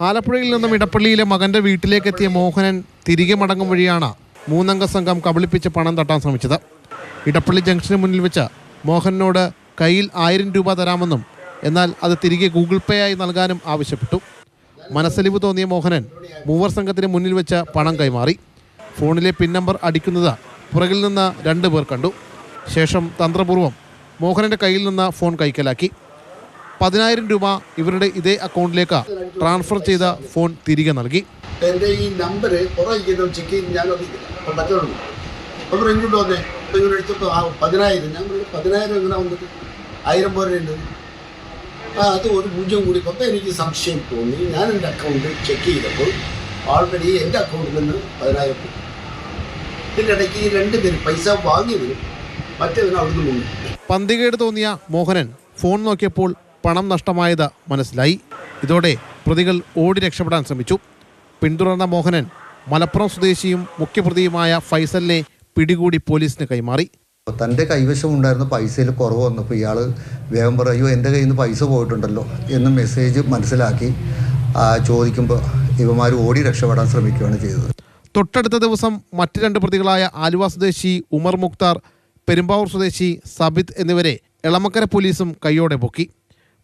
ആലപ്പുഴയിൽ നിന്നും ഇടപ്പള്ളിയിലെ മകന്റെ വീട്ടിലേക്ക് എത്തിയ മോഹനൻ തിരികെ മടങ്ങും വഴിയാണ് മൂന്നംഗ സംഘം കബളിപ്പിച്ച് പണം തട്ടാൻ ശ്രമിച്ചത്. ഇടപ്പള്ളി ജംഗ്ഷന് മുന്നിൽ വെച്ച് മോഹനോട് കയ്യിൽ ആയിരം രൂപ തരാമെന്നും എന്നാൽ അത് തിരികെ ഗൂഗിൾ പേ ആയി നൽകാനും ആവശ്യപ്പെട്ടു. മനസ്സലിവ് തോന്നിയ മോഹനൻ മൂവർ സംഘത്തിന് മുന്നിൽ വെച്ച് പണം കൈമാറി. ഫോണിലെ പിൻ നമ്പർ അടിക്കുന്നത് പുറകിൽ നിന്ന് രണ്ടു പേർ കണ്ടു. ശേഷം തന്ത്രപൂർവം മോഹനന്റെ കയ്യിൽ നിന്ന് ഫോൺ കൈക്കലാക്കി. പതിനായിരം രൂപ ഇവരുടെ ഇതേ അക്കൗണ്ടിലേക്ക് ട്രാൻസ്ഫർ ചെയ്ത ഫോൺ തിരികെ നൽകി. എന്റെ ഈ നമ്പർ ചെക്ക് ഞാൻ പറ്റുള്ളൂ. അപ്പോൾ ഇങ്ങോട്ട് വന്നേ അപ്പോൾ ഇങ്ങനെ എടുത്തപ്പോൾ ആ പതിനായിരം ഞാൻ പറഞ്ഞു പതിനായിരം എങ്ങനെ വന്നിട്ട്? ആയിരം പോലെ ഉണ്ട്. ആ അത് ഒരു പൂജ്യം കൂടി. അപ്പോൾ എനിക്ക് സംശയം തോന്നി. ഞാൻ എന്റെ അക്കൗണ്ട് ചെക്ക് ചെയ്തപ്പോൾ ഓൾറെഡി എന്റെ അക്കൗണ്ടിൽ നിന്ന് പതിനായിരം പോയി. ഇതിന്റെ ഈ രണ്ട് പേര് പൈസ അവിടുന്ന് പന്തികേട് തോന്നിയ മോഹനൻ ഫോൺ നോക്കിയപ്പോൾ പണം നഷ്ടമായത് മനസ്സിലായി. ഇതോടെ പ്രതികൾ ഓടി രക്ഷപ്പെടാൻ ശ്രമിച്ചു. പിന്തുടർന്ന മോഹനൻ മലപ്പുറം സ്വദേശിയും മുഖ്യപ്രതിയുമായ ഫൈസലിനെ പിടികൂടി പോലീസിന് കൈമാറി. തന്റെ കൈവശം ഉണ്ടായിരുന്ന പൈസയിൽ കുറവ് വന്നപ്പോൾ ഇയാൾ വേഗം പറയോ എന്റെ കയ്യിൽ നിന്ന് പൈസ പോയിട്ടുണ്ടല്ലോ എന്ന് മെസ്സേജ് മനസ്സിലാക്കി ചോദിക്കുമ്പോൾ ഇവന്മാർ ഓടി രക്ഷപ്പെടാൻ ശ്രമിക്കുകയാണ് ചെയ്തത്. തൊട്ടടുത്ത ദിവസം മറ്റ് രണ്ട് പ്രതികളായ ആലുവ സ്വദേശി ഉമർ മുക്താർ പെരുമ്പാവൂർ സ്വദേശി സബിത് എന്നിവരെ എളമക്കര പോലീസും കൈയോടെ പൊക്കി.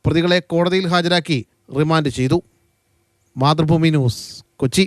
പ്രതികളെ കോടതിയിൽ ഹാജരാക്കി റിമാൻഡ് ചെയ്തു. മാതൃഭൂമി ന്യൂസ് കൊച്ചി.